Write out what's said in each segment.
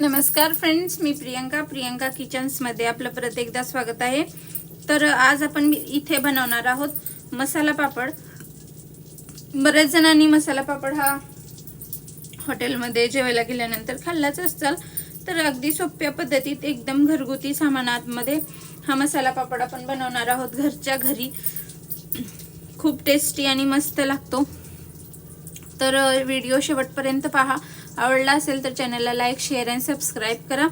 नमस्कार फ्रेंड्स मी प्रियंका प्रियंका किचन्समध्ये आपलं परत एकदा स्वागत आहे. तर आज आपण इथे बनवणार आहोत मसाला पापड. बऱ्याच जणांनी मसाला पापड हा हॉटेलमध्ये जेवायला गेल्यानंतर खाल्लाच असाल तर अगदी सोप्या पद्धतीत एकदम घरगुती सामानामध्ये हा मसाला पापड आपण बनवणार आहोत घरच्या घरी. खूप टेस्टी आणि मस्त लागतो. तर व्हिडिओ शेवटपर्यंत पहा. आवडला असेल तर चॅनलला लाईक शेअर अँड सबस्क्राईब करा.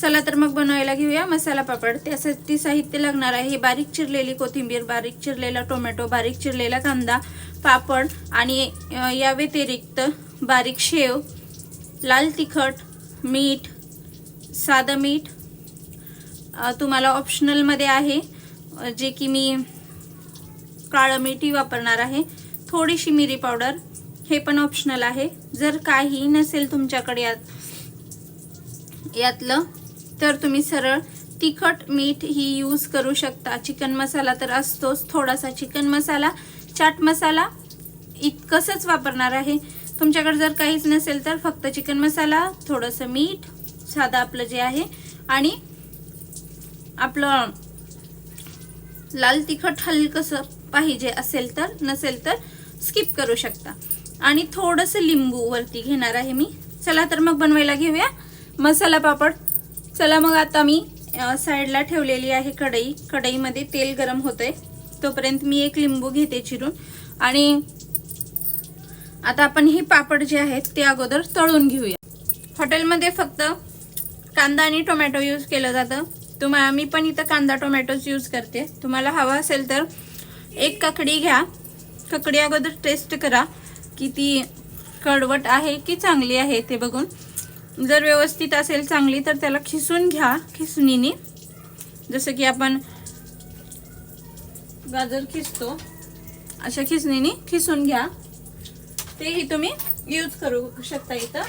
चला तर मग बनवायला घेऊया मसाला पापड. त्यासाठी साहित्य लागणार आहे बारीक चिरलेली कोथिंबीर बारीक चिरलेला टोमॅटो बारीक चिरलेला कांदा पापड आणि या व्यतिरिक्त बारीक शेव लाल तिखट मीठ साधं मीठ तुम्हाला ऑप्शनलमध्ये आहे जे की मी काळं मीठही वापरणार आहे. थोडीशी मिरी पावडर हे पण ऑप्शनल आहे. जर काही नसेल तुमच्याकडे यात यातलं तर तुम्ही सरळ तिखट मीठ ही यूज करू शकता. चिकन मसाला तर असतोच. थोडासा चिकन मसाला चाट मसाला इतकंसच वापरणार आहे. तुमच्याकडे जर काहीच नसेल तर फक्त चिकन मसाला थोडंसं मीठ साधं आपलं जे आहे आणि आपलं लाल तिखट हलकंसं पाहिजे असेल तर नसेल तर स्किप करू शकता. आणि थोडंसं लिंबू वरती घेणार आहे मी. चला तर मग बनवायला घेऊया. मसाला पापड. चला मग आता मी साईडला ठेवलेली आहे कढई. कढईमध्ये तेल गरम होतंय. तोपर्यंत मी एक लिंबू घेते चिरून. आणि आता आपण हे पापड जे आहेत ते अगोदर तळून घेऊया. हॉटेलमध्ये फक्त कांदा आणि टोमॅटो यूज केलं जातं. तुम्हाला मी पण इथं कांदा टोमॅटोच यूज करते. तुम्हाला हवा असेल तर एक काकडी घ्या. काकडी अगोदर टेस्ट करा. की ती कडवट आहे की चांगली आहे ते बघून. जर व्यवस्थित असेल चांगली तर त्याला खिसून घ्या खिसणीने. जसं की आपण गाजर खिसतो अशा खिसणीने खिसून घ्या. तेही तुम्ही यूज करू शकता इथं.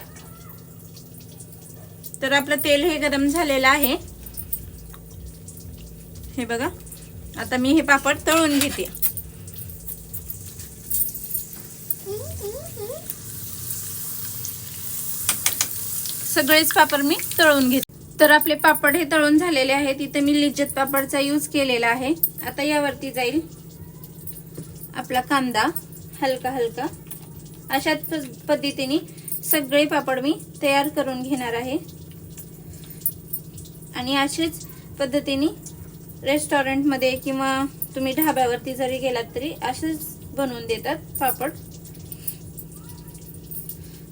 तर आपलं तेल हे गरम झालेलं आहे. हे बघा. आता मी हे पापड तळून घेते. सगळेच पापड मी तळून घेते. तर आपले पापड हे तळून झालेले आहेत. इथे मी लिज्जत पापडचा यूज केलेला आहे. आता यावरती जाईल आपला कांदा हलका हलका. अशाच पद्धतीने सगळे पापड मी तयार करून घेणार आहे. आणि अशीच पद्धतीने रेस्टॉरंटमध्ये किंवा तुम्ही ढाब्यावरती जरी गेलात तरी असेच बनवून देतात पापड.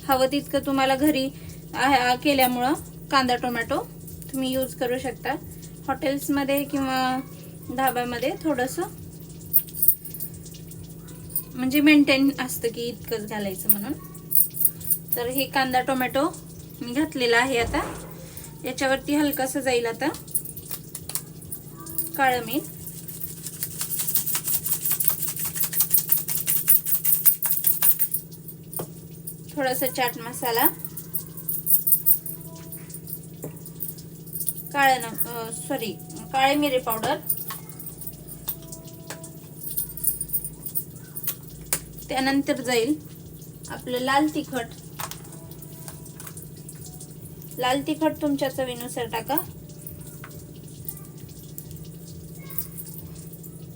हवं तितकं तुम्हाला घरी केल्यामुळं कांदा टोमॅटो तुम्ही यूज करू शकता. हॉटेल्समध्ये किंवा ढाब्यामध्ये थोडंसं म्हणजे मेंटेन असतं की इतकंच घालायचं म्हणून. तर हे कांदा टोमॅटो मी घातलेला आहे आता. याच्यावरती हलकासं जाईल आता. काळं मीठ. थोडासा चाट मसाला. काळे न सॉरी काळे मिरे पावडर त्यानंतर जाईल आपलं लाल तिखट. लाल तिखट तुमच्या चवीनुसार टाका.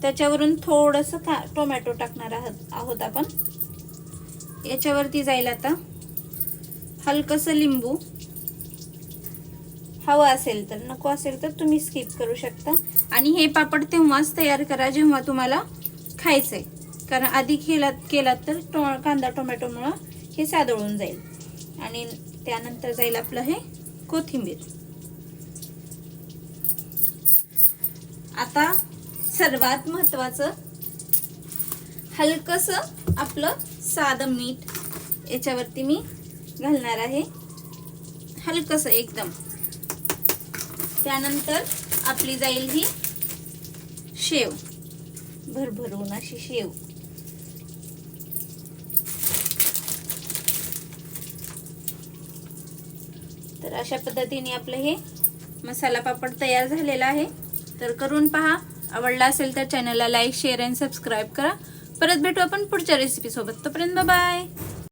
त्याच्यावरून थोडस टोमॅटो टाकणार आहोत आहोत आपण. याच्यावरती जाईल आता हलकस लिंबू. हवं असेल तर नको असेल तर तुम्ही स्किप करू शकता. आणि हे पापड तेव्हाच तयार करा जेव्हा तुम्हाला खायचंय. कारण आधी केलात केलात तर टो कांदा टोमॅटोमुळं हे सादळून जाईल. आणि त्यानंतर जाईल आपलं हे कोथिंबीर. आता सर्वात महत्वाचं हलकस आपलं साधं मीठ याच्यावरती मी घालणार आहे. हलकंसं एकदम. त्यानंतर आपली जाईल ही शेव. भरभरून अशी शेव. तर अशा पद्धतीने आपलं हे मसाला पापड तयार झालेला आहे. तर करून पहा. आवडला असेल तर चॅनलला लाईक शेअर अँड सबस्क्राईब करा. परत भेटू आपण पुढच्या रेसिपी सोबत. तोपर्यंत बाय